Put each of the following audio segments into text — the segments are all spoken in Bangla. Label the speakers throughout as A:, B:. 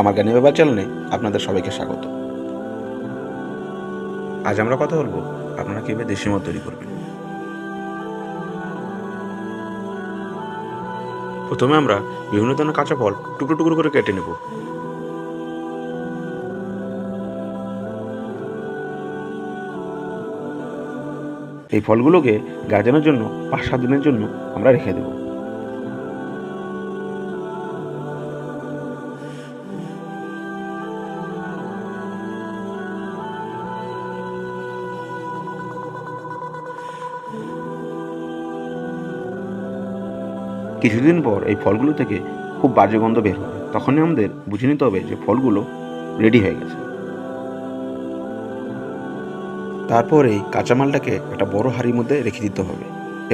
A: আমার জ্ঞানী ব্যাপার চ্যানেলে আপনাদের সবাইকে স্বাগত। আজ আমরা কথা বলব, আপনারা কীভাবে দেশি মদ তৈরি করবেন? প্রথমে আমরা বিভিন্ন ধরনের কাঁচা ফল টুকরো টুকরো করে কেটে নেব। এই ফলগুলোকে গাজানোর জন্য, পাঁচ সাত দিনের জন্য আমরা রেখে দেবো। কিছুদিন পর এই ফলগুলো থেকে খুব বাজে গন্ধ বের হবে। তখনই আমাদের বুঝে নিতে হবে যে ফলগুলো রেডি হয়ে গেছে। তারপর এই কাঁচামালটাকে একটা বড় হাঁড়ির মধ্যে রেখে দিতে হবে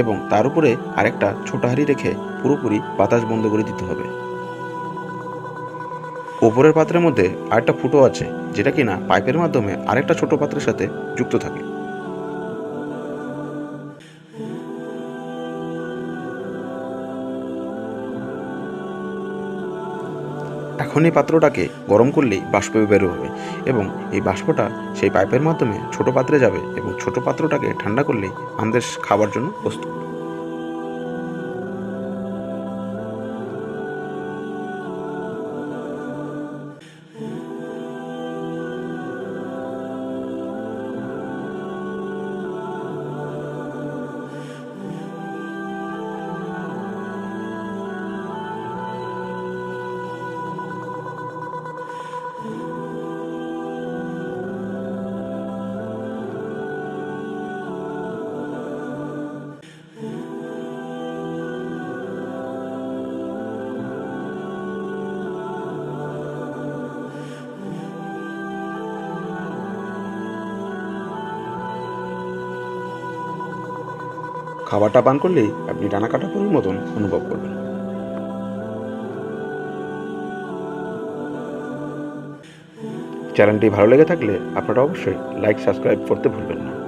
A: এবং তার উপরে আরেকটা ছোট হাঁড়ি রেখে পুরোপুরি বাতাস বন্ধ করে দিতে হবে। ওপরের পাত্রের মধ্যে আরেকটা ফুটো আছে যেটা কিনা পাইপের মাধ্যমে আরেকটা ছোট পাত্রের সাথে যুক্ত থাকে। এখন এই পাত্রটাকে গরম করলেই বাষ্প বের হবে এবং এই বাষ্পটা সেই পাইপের মাধ্যমে ছোট পাত্রে যাবে এবং ছোট পাত্রটাকে ঠান্ডা করলেই আমাদের খাবার জন্য প্রস্তুত। খাবারটা পান করলেই আপনি ডানা কাটা পরির মতন অনুভব করবেন। চ্যানেলটি ভালো লেগে থাকলে আপনারা অবশ্যই লাইক সাবস্ক্রাইব করতে ভুলবেন না।